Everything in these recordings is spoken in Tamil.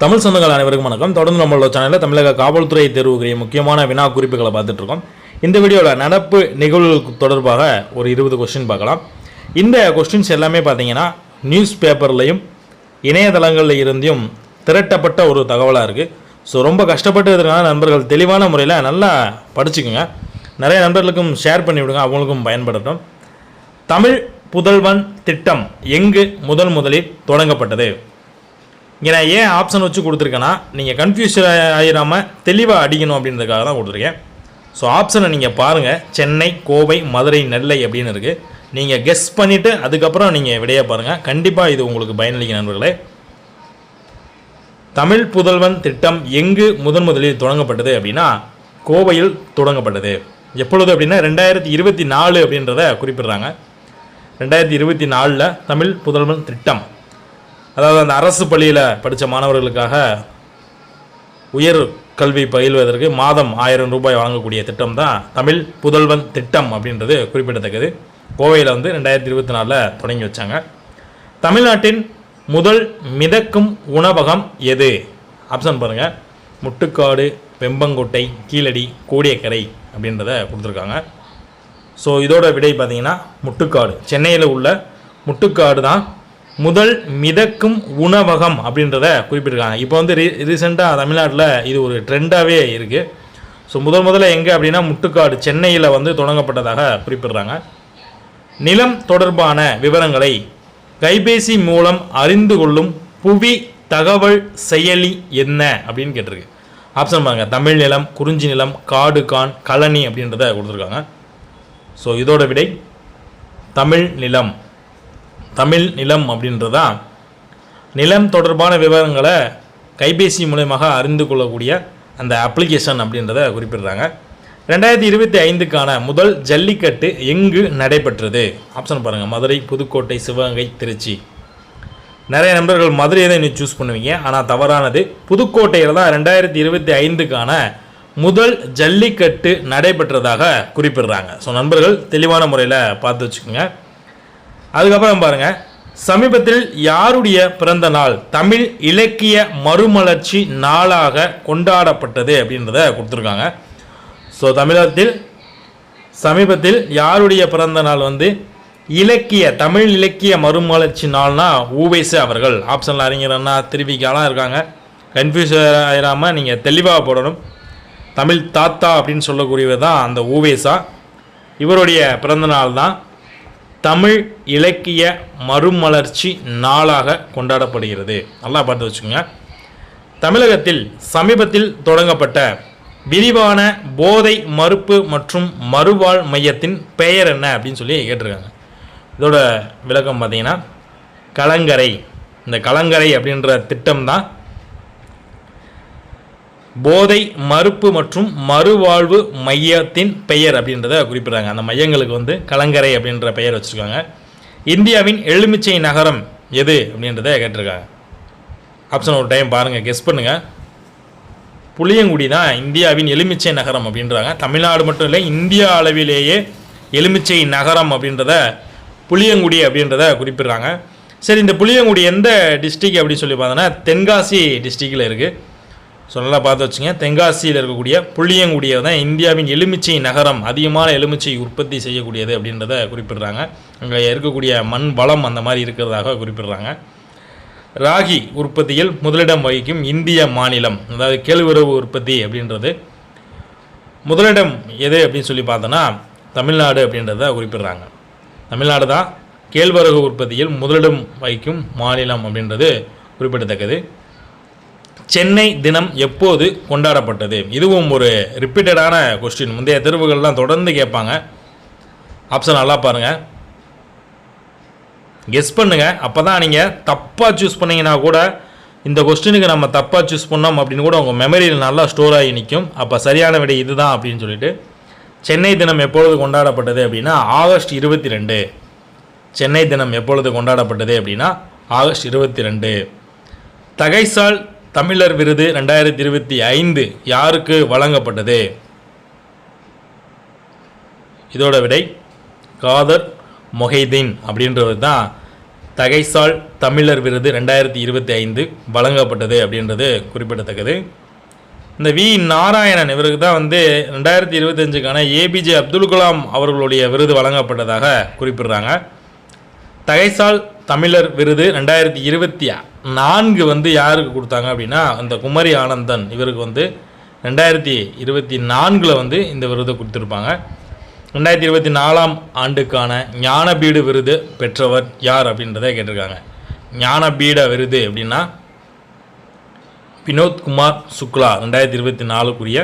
தமிழ் சொந்தங்கள் அனைவருக்கும் வணக்கம். தொடர்ந்து நம்மளோட சேனலில் தமிழக காவல்துறை தேர்வுக்குரிய முக்கியமான வினா குறிப்புகளை பார்த்துட்டு இருக்கோம் இந்த வீடியோவில் நடப்பு நிகழ்வுகளுக்கு தொடர்பாக ஒரு இருபது கொஸ்டின் பார்க்கலாம். இந்த கொஸ்டின்ஸ் எல்லாமே பார்த்தீங்கன்னா நியூஸ் பேப்பர்லையும் இணையதளங்களில் இருந்தும் திரட்டப்பட்ட ஒரு தகவலாக இருக்குது ஸோ ரொம்ப கஷ்டப்பட்டு இருக்கிறனால நண்பர்கள் தெளிவான முறையில் நல்லா படிச்சுக்குங்க. நிறைய நண்பர்களுக்கும் ஷேர் பண்ணி விடுங்க. அவங்களுக்கும் பயன்படுத்தும். தமிழ் புதல்வன் திட்டம் எங்கு முதல் முதலில் தொடங்கப்பட்டது? இங்கே நான் ஏன் ஆப்ஷன் வச்சு கொடுத்துருக்கேன்னா நீங்கள் கன்ஃபியூஸ் ஆகிடாமல் தெளிவாக அடிக்கணும் அப்படின்றதுக்காக தான் கொடுத்துருக்கேன். ஸோ ஆப்ஷனை நீங்கள் பாருங்கள் சென்னை கோவை மதுரை நெல்லை அப்படின்னு இருக்குது நீங்கள் கெஸ் பண்ணிவிட்டு அதுக்கப்புறம் நீங்கள் விடையை பாருங்கள் கண்டிப்பாக இது உங்களுக்கு பயனளிக்கும் நண்பர்களே. தமிழ் புதல்வன் திட்டம் எங்கு முதன் முதலில் தொடங்கப்பட்டது அப்படின்னா கோவையில் தொடங்கப்பட்டது. எப்பொழுது அப்படின்னா ரெண்டாயிரத்தி இருபத்தி நாலு அப்படின்றத குறிப்பிடுறாங்க. ரெண்டாயிரத்தி இருபத்தி நாலில் தமிழ் புதல்வன் திட்டம் அதாவது அந்த அரசு பள்ளியில் படித்த மாணவர்களுக்காக உயர் கல்வி பயில்வதற்கு மாதம் ஆயிரம் ரூபாய் வழங்கக்கூடிய திட்டம் தான் தமிழ் புதல்வன் திட்டம் அப்படின்றது குறிப்பிடத்தக்கது. கோவையில் வந்து ரெண்டாயிரத்தி இருபத்தி நாலில் தொடங்கி வச்சாங்க. தமிழ்நாட்டின் முதல் மிதக்கும் உணவகம் எது? ஆப்ஷன் பாருங்கள் முட்டுக்காடு வெம்பங்கோட்டை கீழடி கோடியக்கரை அப்படின்றத கொடுத்துருக்காங்க. ஸோ இதோட விடை பார்த்தீங்கன்னா முட்டுக்காடு. சென்னையில் உள்ள முட்டுக்காடு தான் முதல் மிதக்கும் உணவகம் அப்படின்றத குறிப்பிட்டிருக்காங்க. இப்போ வந்து ரீ ரீசெண்டாக தமிழ்நாட்டில் இது ஒரு ட்ரெண்டாகவே இருக்குது ஸோ முதல் முதல்ல எங்கே அப்படின்னா முட்டுக்காடு சென்னையில் வந்து தொடங்கப்பட்டதாக குறிப்பிடுறாங்க. நிலம் தொடர்பான விவரங்களை கைபேசி மூலம் அறிந்து கொள்ளும் புவி தகவல் செயலி என்ன அப்படின்னு கேட்டிருக்கு. ஆப்ஷன் பாருங்க. தமிழ் நிலம் குறிஞ்சி நிலம் காடு கான் கழனி அப்படின்றத கொடுத்துருக்காங்க. ஸோ இதோட விடை தமிழ் நிலம். தமிழ் நிலம் அப்படின்றதா? நிலம் தொடர்பான விவரங்களை கைபேசி மூலயமாக அறிந்து கொள்ளக்கூடிய அந்த அப்ளிகேஷன் அப்படின்றத குறிப்பிடுறாங்க. ரெண்டாயிரத்தி இருபத்தி ஐந்துக்கான முதல் ஜல்லிக்கட்டு எங்கு நடைபெற்றது? ஆப்ஷன் பாருங்கள் மதுரை புதுக்கோட்டை சிவகங்கை திருச்சி. நிறைய நண்பர்கள் மதுரையை தான் இன்னும் சூஸ் பண்ணுவீங்க. ஆனால் தவறானது புதுக்கோட்டையில் தான் ரெண்டாயிரத்தி இருபத்தி ஐந்துக்கான முதல் ஜல்லிக்கட்டு நடைபெற்றதாக குறிப்பிடுறாங்க. ஸோ நண்பர்கள் தெளிவான முறையில் பார்த்து வச்சுக்கோங்க. அதுக்கப்புறம் பாருங்க. சமீபத்தில் யாருடைய பிறந்த நாள்? தமிழ் இலக்கிய மறுமலர்ச்சி நாளாக கொண்டாடப்பட்டது அப்படின்றத கொடுத்துருக்காங்க. ஸோ தமிழகத்தில் சமீபத்தில் யாருடைய பிறந்த நாள் வந்து? இலக்கிய தமிழ் இலக்கிய மறுமலர்ச்சி நாள்னா ஊவேசு அவர்கள். ஆப்ஷனில் அறிஞர் அண்ணா திருவிக்காலாம் இருக்காங்க. கன்ஃபியூஸ் ஆயிடாமல் நீங்கள் தெளிவாக போடணும். தமிழ் தாத்தா அப்படின்னு சொல்லக்கூடியவர் தான் அந்த ஊவேசா. இவருடைய பிறந்த நாள் தான் தமிழ் இலக்கிய மறுமலர்ச்சி நாளாக கொண்டாடப்படுகிறது. நல்லா பார்த்து வச்சுக்கோங்க. தமிழகத்தில் சமீபத்தில் தொடங்கப்பட்ட விரிவான போதை மறுப்பு மற்றும் மறுவாழ் மையத்தின் பெயர் என்ன அப்படின்னு சொல்லி கேட்டிருக்காங்க. இதோட விளக்கம் பார்த்தீங்கன்னா கலங்கரை. இந்த கலங்கரை அப்படின்ற திட்டம் தான் போதை மறுப்பு மற்றும் மறுவாழ்வு மையத்தின் பெயர் அப்படின்றத குறிப்பிடுறாங்க. அந்த மையங்களுக்கு வந்து கலங்கரை அப்படின்ற பெயர் வச்சுருக்காங்க. இந்தியாவின் எலுமிச்சை நகரம் எது அப்படின்றத கேட்டிருக்காங்க. ஆப்ஷன் ஒரு டைம் பாருங்கள் கெஸ் பண்ணுங்கள் புளியங்குடி தான் இந்தியாவின் எலுமிச்சை நகரம் அப்படின்றாங்க. தமிழ்நாடு மட்டும் இல்லை இந்தியா அளவிலேயே எலுமிச்சை நகரம் அப்படின்றத புளியங்குடி அப்படின்றத குறிப்பிடுறாங்க. சரி இந்த புளியங்குடி எந்த டிஸ்ட்ரிக் அப்படின்னு சொல்லி பார்த்தோன்னா தென்காசி டிஸ்ட்ரிக்டில் இருக்குது ஸோ நல்லா பார்த்து வச்சுங்க. தென்காசியில் இருக்கக்கூடிய புளியங்குடியை தான் இந்தியாவின் எலுமிச்சை நகரம் அதிகமான எலுமிச்சை உற்பத்தி செய்யக்கூடியது அப்படின்றத குறிப்பிடுறாங்க. அங்கே இருக்கக்கூடிய மண் வளம் அந்த மாதிரி இருக்கிறதாக குறிப்பிடுறாங்க. ராகி உற்பத்தியில் முதலிடம் வகிக்கும் இந்திய மாநிலம் அதாவது கேழ்வரகு உற்பத்தி அப்படின்றது. முதலிடம் எது அப்படின்னு சொல்லி பார்த்தோன்னா தமிழ்நாடு அப்படின்றத குறிப்பிடுறாங்க. தமிழ்நாடு தான் கேழ்வரகு உற்பத்தியில் முதலிடம் வகிக்கும் மாநிலம் அப்படின்றது குறிப்பிடத்தக்கது. சென்னை தினம் எப்போது கொண்டாடப்பட்டது? இதுவும் ஒரு ரிப்பீட்டடான கொஸ்டின் முந்தைய தேர்வுகள்லாம் தொடர்ந்து கேட்பாங்க. ஆப்ஷன் நல்லா பாருங்கள் கெஸ் பண்ணுங்கள் அப்போ தான் நீங்கள் தப்பாக சூஸ் பண்ணீங்கன்னா கூட இந்த கொஸ்டினுக்கு நம்ம தப்பாக சூஸ் பண்ணோம் அப்படின்னு கூட உங்கள் மெமரியில் நல்லா ஸ்டோர் ஆகி நிற்கும் அப்போ சரியான விடை இதுதான் அப்படின்னு சொல்லிட்டு. சென்னை தினம் எப்பொழுது கொண்டாடப்பட்டது அப்படின்னா ஆகஸ்ட் இருபத்தி ரெண்டு. சென்னை தினம் எப்பொழுது கொண்டாடப்பட்டது அப்படின்னா ஆகஸ்ட் இருபத்தி ரெண்டு. தகைசால் தமிழர் விருது ரெண்டாயிரத்தி இருபத்தி ஐந்து யாருக்கு வழங்கப்பட்டது? இதோட விடை காதர் மொஹைதீன் அப்படின்றவர் தான் தகைசால் தமிழர் விருது ரெண்டாயிரத்தி இருபத்தி ஐந்து வழங்கப்பட்டது அப்படின்றது குறிப்பிடத்தக்கது. இந்த வி. நாராயணன் இவருக்கு தான் வந்து ரெண்டாயிரத்தி இருபத்தஞ்சுக்கான ஏபிஜே அப்துல் கலாம் அவர்களுடைய விருது வழங்கப்பட்டதாக குறிப்பிடுறாங்க. தகைசால் தமிழர் விருது ரெண்டாயிரத்தி இருபத்தி நான்கு வந்து யாருக்கு கொடுத்தாங்க அப்படின்னா அந்த குமரி ஆனந்தன் இவருக்கு வந்து ரெண்டாயிரத்தி இருபத்தி நான்கில் வந்து இந்த விருதை கொடுத்துருப்பாங்க. ரெண்டாயிரத்தி இருபத்தி நாலாம் ஆண்டுக்கான ஞானபீடு விருது பெற்றவர் யார் அப்படின்றத கேட்டிருக்காங்க. ஞானபீட விருது அப்படின்னா வினோத்குமார் சுக்லா ரெண்டாயிரத்தி இருபத்தி நாலுக்குரிய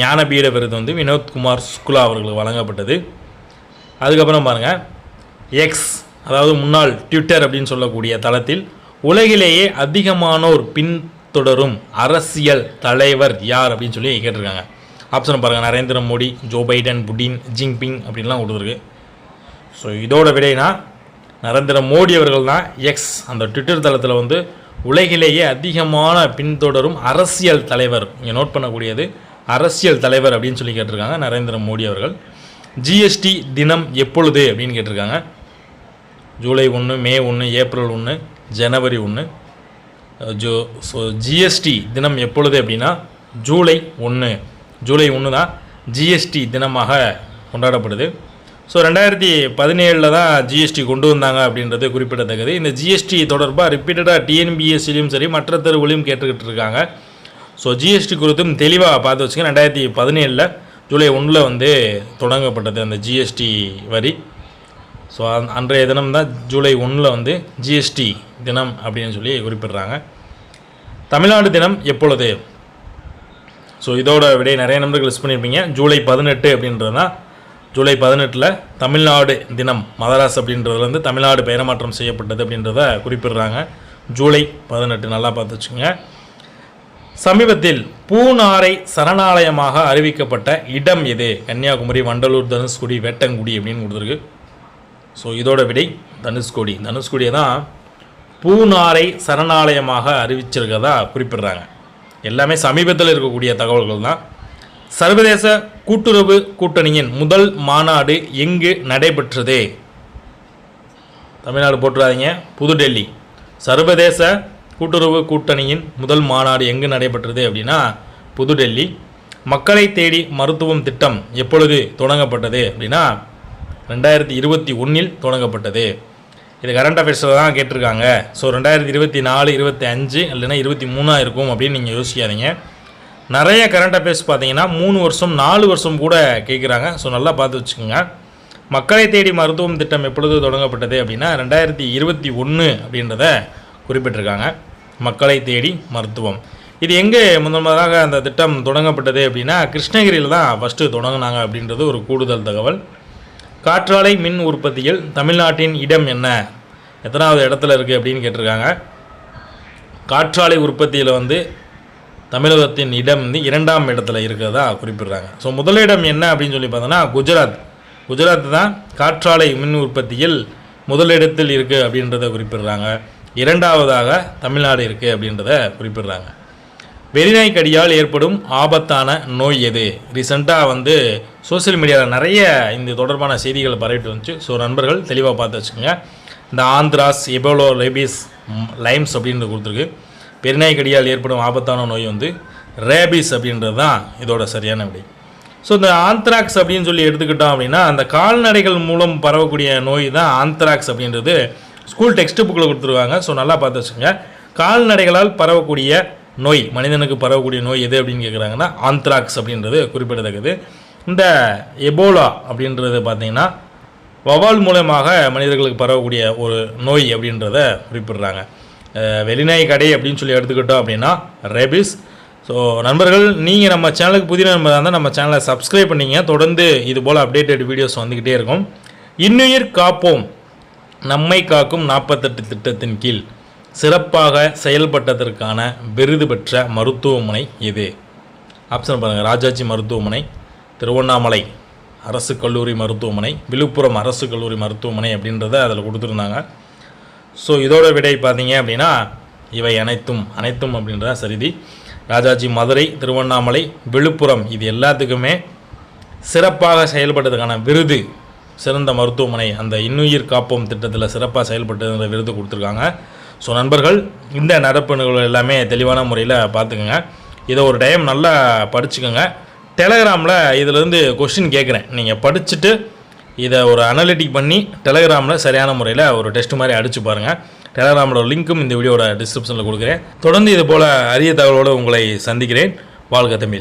ஞானபீட விருது வந்து வினோத்குமார் சுக்லா அவர்களுக்கு வழங்கப்பட்டது. அதுக்கப்புறம் பாருங்கள் எக்ஸ் அதாவது முன்னாள் ட்விட்டர் அப்படின்னு சொல்லக்கூடிய தளத்தில் உலகிலேயே அதிகமானோர் பின்தொடரும் அரசியல் தலைவர் யார் அப்படின்னு சொல்லி கேட்டிருக்காங்க. ஆப்ஷன் பாருங்கள் Narendra Modi Joe Biden Putin Jinping அப்படின்லாம் கொடுத்துருக்கு. ஸோ இதோட விடைனா நரேந்திர மோடி அவர்கள் தான் எக்ஸ் அந்த ட்விட்டர் தளத்தில் வந்து உலகிலேயே அதிகமான பின்தொடரும் அரசியல் தலைவர். இங்கே நோட் பண்ணக்கூடியது அரசியல் தலைவர் அப்படின்னு சொல்லி கேட்டிருக்காங்க நரேந்திர மோடி அவர்கள். ஜிஎஸ்டி தினம் எப்பொழுது அப்படின்னு கேட்டிருக்காங்க. ஜூலை ஒன்று மே ஒன்று ஏப்ரல் ஒன்று ஜனவரி ஒன்று ஜோ ஸோ ஜிஎஸ்டி தினம் எப்பொழுது அப்படின்னா ஜூலை ஒன்று ஜூலை ஒன்று தான் ஜிஎஸ்டி தினமாக கொண்டாடப்படுது. ஸோ ரெண்டாயிரத்தி பதினேழில் தான் ஜிஎஸ்டி கொண்டு வந்தாங்க அப்படின்றது குறிப்பிடத்தக்கது. இந்த ஜிஎஸ்டி தொடர்பாக ரிப்பீட்டடாக டிஎன்பிஎஸ்சிலையும் சரி மற்ற தெருவுலையும் கேட்டுக்கிட்டு இருக்காங்க. ஸோ ஜிஎஸ்டி குறித்தும் தெளிவாக பார்த்து வச்சுங்க. ரெண்டாயிரத்தி பதினேழில் ஜூலை ஒன்றில் வந்து தொடங்கப்பட்டது அந்த ஜிஎஸ்டி வரி. ஸோ அந் அன்றைய தினம் தான் ஜூலை ஒன்றில் வந்து ஜிஎஸ்டி தினம் அப்படின்னு சொல்லி குறிப்பிடுறாங்க. தமிழ்நாடு தினம் எப்பொழுது? ஸோ இதோட விடைய நிறைய நம்பர்கள் லிஸ்ட் பண்ணியிருப்பீங்க ஜூலை பதினெட்டு அப்படின்றது தான் ஜூலை பதினெட்டில் தமிழ்நாடு தினம் மதராஸ் அப்படின்றதுலேருந்து தமிழ்நாடு பெயர் மாற்றம் செய்யப்பட்டது அப்படின்றத குறிப்பிடுறாங்க. ஜூலை பதினெட்டு நல்லா பார்த்து வச்சுங்க சமீபத்தில் பூனாரை சரணாலயமாக அறிவிக்கப்பட்ட இடம் எது? கன்னியாகுமரி வண்டலூர் தனுஷ்குடி வேட்டங்குடி அப்படின்னு கொடுத்துருக்கு. ஸோ இதோட விடை தனுஷ்கோடி. தனுஷ்கோடியை தான் பூனாரை சரணாலயமாக அறிவிச்சிருக்கதா குறிப்பிடுறாங்க. எல்லாமே சமீபத்தில் இருக்கக்கூடிய தகவல்கள் தான் சர்வதேச கூட்டுறவு கூட்டணியின் முதல் மாநாடு எங்கு நடைபெற்றது? தமிழ்நாடு போட்டுறாதீங்க. புதுடெல்லி. சர்வதேச கூட்டுறவு கூட்டணியின் முதல் மாநாடு எங்கு நடைபெற்றது அப்படின்னா புதுடெல்லி. மக்களை தேடி மருத்துவம் திட்டம் எப்பொழுது தொடங்கப்பட்டது அப்படின்னா ரெண்டாயிரத்தி இருபத்தி ஒன்றில் தொடங்கப்பட்டது. இது கரண்ட் அஃபேர்ஸில் தான் கேட்டிருக்காங்க. ஸோ ரெண்டாயிரத்தி இருபத்தி நாலு இருபத்தி அஞ்சு இல்லைன்னா இருபத்தி மூணாக இருக்கும் அப்படின்னு நீங்கள் யோசிக்காதீங்க. நிறைய கரண்ட் அஃபேர்ஸ் பார்த்தீங்கன்னா மூணு வருஷம் நாலு வருஷம் கூட கேட்குறாங்க. ஸோ நல்லா பார்த்து வச்சுக்கோங்க. மக்களை தேடி மருத்துவம் திட்டம் எப்பொழுது தொடங்கப்பட்டது அப்படின்னா ரெண்டாயிரத்தி இருபத்தி ஒன்று அப்படின்றத குறிப்பிட்டிருக்காங்க. மக்களை தேடி மருத்துவம். இது எங்கே முதன்முதலாக அந்த திட்டம் தொடங்கப்பட்டது அப்படின்னா கிருஷ்ணகிரியில் தான் ஃபஸ்ட்டு தொடங்கினாங்க அப்படின்றது ஒரு கூடுதல் தகவல். காற்றாலை மின் உற்பத்தியில் தமிழ்நாட்டின் இடம் என்ன? எத்தனாவது இடத்துல இருக்குது அப்படின்னு கேட்டிருக்காங்க. காற்றாலை உற்பத்தியில் வந்து தமிழகத்தின் இடம் வந்து இரண்டாம் இடத்துல இருக்கிறதா குறிப்பிடுறாங்க. ஸோ முதலிடம் என்ன அப்படின்னு சொல்லி பார்த்தோன்னா குஜராத். குஜராத் தான் காற்றாலை மின் உற்பத்தியில் முதலிடத்தில் இருக்குது அப்படின்றத குறிப்பிடுறாங்க. இரண்டாவதாக தமிழ்நாடு இருக்குது அப்படின்றத குறிப்பிடுறாங்க. வெறிநாய் கடியால் ஏற்படும் ஆபத்தான நோய் எது? ரீசெண்டாக வந்து சோஷியல் மீடியாவில் நிறைய இந்த தொடர்பான செய்திகள் பரவிட்டு வந்துச்சு. ஸோ நண்பர்கள் தெளிவாக பார்த்து வச்சுக்கோங்க. இந்த ஆந்திராஸ் எபோலோ ரேபிஸ் லைம்ஸ் அப்படின்றது கொடுத்துருக்கு. பெருநாய் கடியால் ஏற்படும் ஆபத்தான நோய் வந்து ரேபிஸ் அப்படின்றது தான் இதோட சரியான விடை. ஸோ இந்த ஆந்த்ராக்ஸ் அப்படின்னு சொல்லி எடுத்துக்கிட்டோம் அப்படின்னா அந்த கால்நடைகள் மூலம் பரவக்கூடிய நோய் தான் ஆந்த்ராக்ஸ் அப்படின்றது. ஸ்கூல் டெக்ஸ்ட் புக்கில் கொடுத்துருவாங்க ஸோ நல்லா பார்த்து வச்சுங்க கால்நடைகளால் பரவக்கூடிய நோய் மனிதனுக்கு பரவக்கூடிய நோய் எது அப்படின்னு கேட்குறாங்கன்னா ஆந்த்ராக்ஸ் அப்படின்றது குறிப்பிடத்தக்கது. இந்த எபோலா அப்படின்றது பார்த்தீங்கன்னா வவால் மூலமாக மனிதர்களுக்கு பரவக்கூடிய ஒரு நோய் அப்படின்றத குறிப்பிடுறாங்க. வெளிநாய் கடை அப்படின்னு சொல்லி எடுத்துக்கிட்டோம் அப்படின்னா ரேபிஸ் ஸோ நண்பர்கள் நீங்கள் நம்ம சேனலுக்கு புதிய நண்பராக இருந்தால் நம்ம சேனலை சப்ஸ்கிரைப் பண்ணிங்க. தொடர்ந்து இது போல் அப்டேட்டட் வீடியோஸ் வந்துக்கிட்டே இருக்கும். இன்னுயிர் காப்போம். நம்மை காக்கும் நாற்பத்தெட்டு திட்டத்தின் கீழ். சிறப்பாக செயல்பட்டதற்கான விருது பெற்ற மருத்துவமனை எது? ஆப்ஷன் பாருங்கள் ராஜாஜி மருத்துவமனை. திருவண்ணாமலை அரசு கல்லூரி மருத்துவமனை விழுப்புரம் அரசு கல்லூரி மருத்துவமனை அப்படின்றத அதில் கொடுத்துருந்தாங்க. ஸோ இதோட விடை பார்த்தீங்க அப்படின்னா இவை அனைத்தும் அனைத்தும் அப்படின்றத சரிதி. ராஜாஜி மதுரை திருவண்ணாமலை விழுப்புரம் இது எல்லாத்துக்குமே சிறப்பாக செயல்பட்டதுக்கான விருது சிறந்த மருத்துவமனை அந்த இன்னுயிர் காப்போம் திட்டத்தில் சிறப்பாக செயல்பட்டதுன்ற விருது கொடுத்துருக்காங்க. ஸோ நண்பர்கள் இந்த நடப்பு நிகழ்வுகள் எல்லாமே தெளிவான முறையில் பார்த்துக்கோங்க. இதை ஒரு டைம் நல்லா படிச்சுக்கோங்க. டெலகிராமில் இதிலேருந்து கொஸ்டின் கேட்குறேன் நீங்கள் படிச்சுட்டு இதை ஒரு அனலிட்டிக் பண்ணி டெலகிராமில் சரியான முறையில் ஒரு டெஸ்ட் மாதிரி அடித்து பாருங்கள் டெலகிராமோட லிங்க்கும் இந்த வீடியோட டிஸ்கிரிப்ஷனில் கொடுக்குறேன். தொடர்ந்து இது போல் அரிய தகவலோடு உங்களை சந்திக்கிறேன். வாழ்க தமிழ்.